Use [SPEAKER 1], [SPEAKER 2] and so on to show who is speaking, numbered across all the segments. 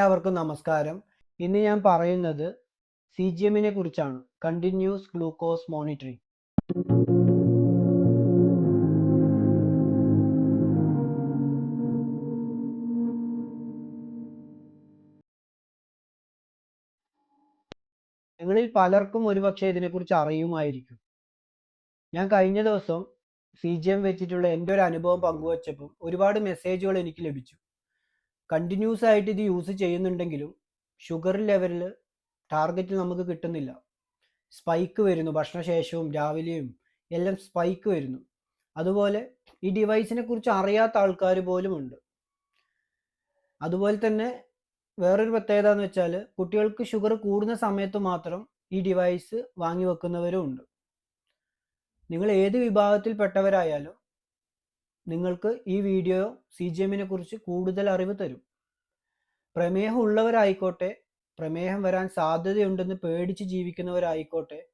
[SPEAKER 1] എല്ലാവർക്കും നമസ്കാരം. ഇന്ന് ഞാൻ പറയുന്നത് സി ജി എമ്മിനെ കുറിച്ചാണ്. കണ്ടിന്യൂസ് ഗ്ലൂക്കോസ് മോണിറ്ററിംഗ് നിങ്ങളിൽ പലർക്കും ഒരുപക്ഷെ ഇതിനെക്കുറിച്ച് അറിയുമായിരിക്കും. ഞാൻ കഴിഞ്ഞ ദിവസം സി ജി എം വെച്ചിട്ടുള്ള എന്റെ ഒരു അനുഭവം പങ്കുവച്ചപ്പോൾ ഒരുപാട് മെസ്സേജുകൾ എനിക്ക് ലഭിച്ചു. കണ്ടിന്യൂസ് ആയിട്ട് ഇത് യൂസ് ചെയ്യുന്നുണ്ടെങ്കിലും ഷുഗർ ലെവലിൽ ടാർഗറ്റ് നമുക്ക് കിട്ടുന്നില്ല. സ്പൈക്ക് വരുന്നു ഭക്ഷണശേഷവും രാവിലെയും എല്ലാം സ്പൈക്ക് വരുന്നു. അതുപോലെ ഈ ഡിവൈസിനെ കുറിച്ച് അറിയാത്ത ആൾക്കാർ പോലും ഉണ്ട്. അതുപോലെ തന്നെ വേറൊരു പ്രത്യേകത എന്ന് വെച്ചാൽ കുട്ടികൾക്ക് ഷുഗർ കൂടുന്ന സമയത്ത് മാത്രം ഈ ഡിവൈസ് വാങ്ങി വെക്കുന്നവരും ഉണ്ട്. നിങ്ങൾ ഏത് വിഭാഗത്തിൽപ്പെട്ടവരായാലും നിങ്ങൾക്ക് ഈ വീഡിയോ സി ജി എമ്മിനെ കുറിച്ച് കൂടുതൽ അറിവ് തരും. പ്രമേഹം ഉള്ളവരായിക്കോട്ടെ പ്രമേഹം വരാൻ സാധ്യതയുണ്ടെന്ന് പേടിച്ച് ജീവിക്കുന്നവരായിക്കോട്ടെ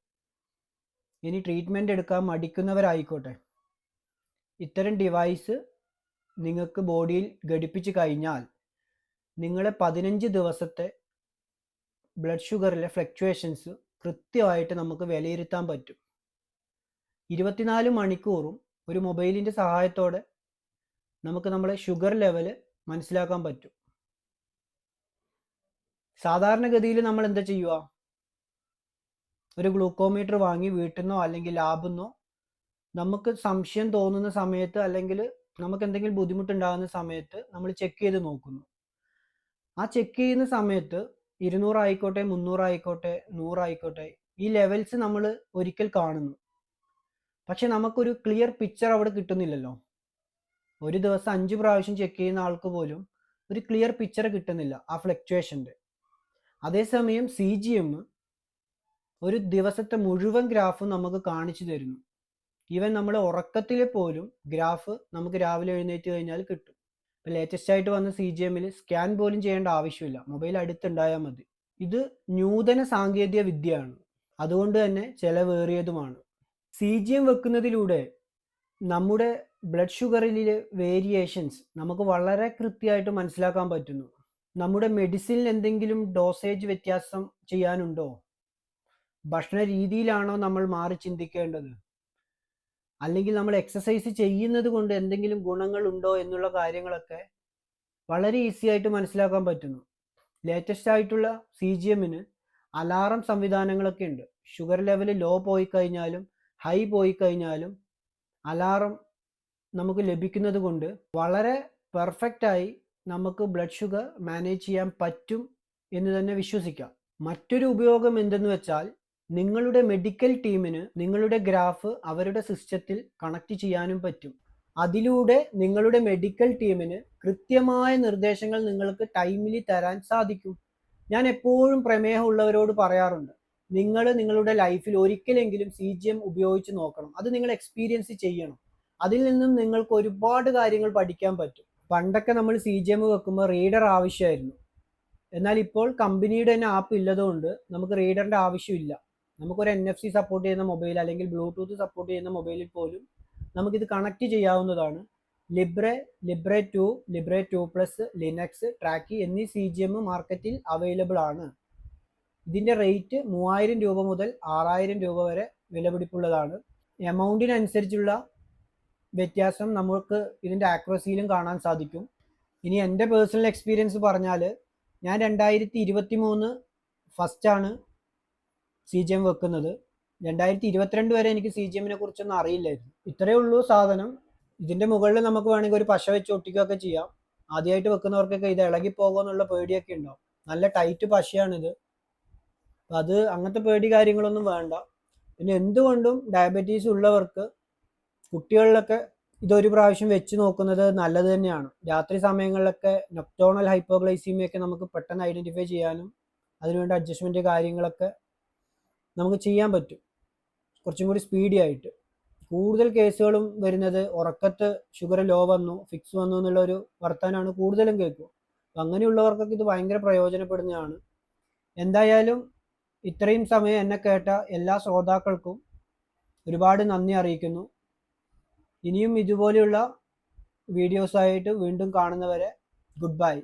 [SPEAKER 1] ഇനി ട്രീറ്റ്മെന്റ് എടുക്കാൻ മടിക്കുന്നവരായിക്കോട്ടെ. ഇത്തരം ഡിവൈസ് നിങ്ങൾക്ക് ബോഡിയിൽ ഘടിപ്പിച്ച് കഴിഞ്ഞാൽ നിങ്ങളെ പതിനഞ്ച് ദിവസത്തെ ബ്ലഡ് ഷുഗറിലെ ഫ്ലക്ച്വേഷൻസ് കൃത്യമായിട്ട് നമുക്ക് വിലയിരുത്താൻ പറ്റും. ഇരുപത്തിനാല് മണിക്കൂറും ഒരു മൊബൈലിന്റെ സഹായത്തോടെ നമുക്ക് നമ്മളെ ഷുഗർ ലെവൽ മനസ്സിലാക്കാൻ പറ്റും. സാധാരണഗതിയിൽ നമ്മൾ എന്താ ചെയ്യുക? ഒരു ഗ്ലൂക്കോമീറ്റർ വാങ്ങി വീട്ടിൽ നിന്നോ അല്ലെങ്കിൽ ലാബിൽ നമുക്ക് സംശയം തോന്നുന്ന സമയത്ത് അല്ലെങ്കിൽ നമുക്ക് എന്തെങ്കിലും ബുദ്ധിമുട്ടുണ്ടാകുന്ന സമയത്ത് നമ്മൾ ചെക്ക് ചെയ്ത് നോക്കുന്നു. ആ ചെക്ക് ചെയ്യുന്ന സമയത്ത് ഇരുന്നൂറായിക്കോട്ടെ മുന്നൂറായിക്കോട്ടെ നൂറായിക്കോട്ടെ ഈ ലെവൽസ് നമ്മൾ ഒരിക്കൽ കാണുന്നു. പക്ഷെ നമുക്കൊരു ക്ലിയർ പിക്ചർ അവിടെ കിട്ടുന്നില്ലല്ലോ. ഒരു ദിവസം അഞ്ച് പ്രാവശ്യം ചെക്ക് ചെയ്യുന്ന ആൾക്ക് പോലും ഒരു ക്ലിയർ പിക്ചർ കിട്ടുന്നില്ല ആ ഫ്ലക്ച്വേഷന്റെ അതേസമയം സി ജി എം ഒരു ദിവസത്തെ മുഴുവൻ ഗ്രാഫ് നമുക്ക് കാണിച്ചു തരുന്നു. ഈവൻ നമ്മൾ ഉറക്കത്തിൽ പോലും ഗ്രാഫ് നമുക്ക് രാവിലെ എഴുന്നേറ്റ് കഴിഞ്ഞാൽ കിട്ടും. ഇപ്പം ലേറ്റസ്റ്റ് ആയിട്ട് വന്ന സി ജി എമ്മിൽ സ്കാൻ പോലും ചെയ്യേണ്ട ആവശ്യമില്ല. മൊബൈൽ അടുത്തുണ്ടായാൽ മതി. ഇത് നൂതന സാങ്കേതിക വിദ്യയാണ്. അതുകൊണ്ട് തന്നെ ചെലവേറിയതുമാണ്. സി ജി എം വെക്കുന്നതിലൂടെ നമ്മുടെ ബ്ലഡ് ഷുഗറിലെ വേരിയേഷൻസ് നമുക്ക് വളരെ കൃത്യമായിട്ട് മനസ്സിലാക്കാൻ പറ്റുന്നു. നമ്മുടെ മെഡിസിനിൽ എന്തെങ്കിലും ഡോസേജ് വ്യത്യാസം ചെയ്യാനുണ്ടോ? ഭക്ഷണ രീതിയിലാണോ നമ്മൾ മാറി ചിന്തിക്കേണ്ടത്? അല്ലെങ്കിൽ നമ്മൾ എക്സസൈസ് ചെയ്യുന്നത് കൊണ്ട് എന്തെങ്കിലും ഗുണങ്ങൾ ഉണ്ടോ എന്നുള്ള കാര്യങ്ങളൊക്കെ വളരെ ഈസി ആയിട്ട് മനസ്സിലാക്കാൻ പറ്റുന്നു. ലേറ്റസ്റ്റ് ആയിട്ടുള്ള സി ജി എമ്മിന് അലാറം സംവിധാനങ്ങളൊക്കെ ഉണ്ട്. ഷുഗർ ലെവൽ ലോ പോയി കഴിഞ്ഞാലും ഹൈ പോയി കഴിഞ്ഞാലും അലാറം നമുക്ക് ലഭിക്കുന്നത് കൊണ്ട് വളരെ പെർഫെക്റ്റായി നമുക്ക് ബ്ലഡ് ഷുഗർ മാനേജ് ചെയ്യാൻ പറ്റും എന്ന് തന്നെ വിശ്വസിക്കാം. മറ്റൊരു ഉപയോഗം എന്തെന്ന് വെച്ചാൽ നിങ്ങളുടെ മെഡിക്കൽ ടീമിന് നിങ്ങളുടെ ഗ്രാഫ് അവരുടെ സിസ്റ്റത്തിൽ കണക്ട് ചെയ്യാനും പറ്റും. അതിലൂടെ നിങ്ങളുടെ മെഡിക്കൽ ടീമിന് കൃത്യമായ നിർദ്ദേശങ്ങൾ നിങ്ങൾക്ക് ടൈമിലി തരാൻ സാധിക്കും. ഞാൻ എപ്പോഴും പ്രമേഹമുള്ളവരോട് പറയാറുണ്ട് നിങ്ങൾ നിങ്ങളുടെ ലൈഫിൽ ഒരിക്കലെങ്കിലും സി ജി എം ഉപയോഗിച്ച് നോക്കണം. അത് നിങ്ങൾ എക്സ്പീരിയൻസ് ചെയ്യണം. അതിൽ നിന്നും നിങ്ങൾക്ക് ഒരുപാട് കാര്യങ്ങൾ പഠിക്കാൻ പറ്റും. പണ്ടൊക്കെ നമ്മൾ സി ജി എം വെക്കുമ്പോൾ റീഡർ ആവശ്യമായിരുന്നു. എന്നാൽ ഇപ്പോൾ കമ്പനിയുടെ തന്നെ ആപ്പ് ഇല്ലതുകൊണ്ട് നമുക്ക് റീഡറിന്റെ ആവശ്യമില്ല. നമുക്കൊരു എൻ എഫ് സി സപ്പോർട്ട് ചെയ്യുന്ന മൊബൈൽ അല്ലെങ്കിൽ ബ്ലൂടൂത്ത് സപ്പോർട്ട് ചെയ്യുന്ന മൊബൈലിൽ പോലും നമുക്കിത് കണക്ട് ചെയ്യാവുന്നതാണ്. Libre Libre two Libre two plus Linx Tracky എന്നീ സി ജി എം മാർക്കറ്റിൽ അവൈലബിൾ ആണ്. ഇതിന്റെ റേറ്റ് മൂവായിരം രൂപ മുതൽ ആറായിരം രൂപ വരെ വിലപിടിപ്പുള്ളതാണ്. എമൗണ്ടിനനുസരിച്ചുള്ള വ്യത്യാസം നമുക്ക് ഇതിന്റെ ആക്യുറസിയിലും കാണാൻ സാധിക്കും. ഇനി എന്റെ പേഴ്സണൽ എക്സ്പീരിയൻസ് പറഞ്ഞാൽ ഞാൻ രണ്ടായിരത്തി ഇരുപത്തി മൂന്ന് ഫസ്റ്റാണ് സി ജി എം വെക്കുന്നത്. രണ്ടായിരത്തി ഇരുപത്തിരണ്ട് വരെ എനിക്ക് സി ജി എമ്മിനെ കുറിച്ചൊന്നും അറിയില്ലായിരുന്നു. ഇത്രയേ ഉള്ളൂ സാധനം. ഇതിന്റെ മുകളിൽ നമുക്ക് വേണമെങ്കിൽ ഒരു പശ വെച്ച് ഒട്ടിക്കുകയൊക്കെ ചെയ്യാം. ആദ്യമായിട്ട് വെക്കുന്നവർക്കൊക്കെ ഇത് ഇളകി പോകുമെന്നുള്ള പേടിയൊക്കെ ഉണ്ടാവും. നല്ല ടൈറ്റ് പശയാണിത്. അപ്പം അത് അങ്ങനത്തെ പേടി കാര്യങ്ങളൊന്നും വേണ്ട. പിന്നെ എന്തുകൊണ്ടും ഡയബറ്റീസ് ഉള്ളവർക്ക് കുട്ടികളിലൊക്കെ ഇതൊരു പ്രാവശ്യം വെച്ച് നോക്കുന്നത് നല്ലത് തന്നെയാണ്. രാത്രി സമയങ്ങളിലൊക്കെ നൊക്ടോണൽ ഹൈപ്പോഗ്ലൈസീമിയൊക്കെ നമുക്ക് പെട്ടെന്ന് ഐഡന്റിഫൈ ചെയ്യാനും അതിനുവേണ്ട അഡ്ജസ്റ്റ്മെന്റ് കാര്യങ്ങളൊക്കെ നമുക്ക് ചെയ്യാൻ പറ്റും. കുറച്ചും കൂടി സ്പീഡി ആയിട്ട്. കൂടുതൽ കേസുകളും വരുന്നത് ഉറക്കത്ത് ഷുഗർ ലോ വന്നു ഫിക്സ് വന്നു എന്നുള്ള ഒരു വർത്താനാണ് കൂടുതലും കേൾക്കുക. അപ്പം അങ്ങനെയുള്ളവർക്കൊക്കെ ഇത് ഭയങ്കര പ്രയോജനപ്പെടുന്നതാണ്. എന്തായാലും ഇത്രയും സമയം എന്നെ കേട്ട എല്ലാ ശ്രോതാക്കൾക്കും ഒരുപാട് നന്ദി അറിയിക്കുന്നു. ഇനിയും ഇതുപോലെയുള്ള വീഡിയോസായിട്ട് വീണ്ടും കാണുന്നവരെ ഗുഡ് ബൈ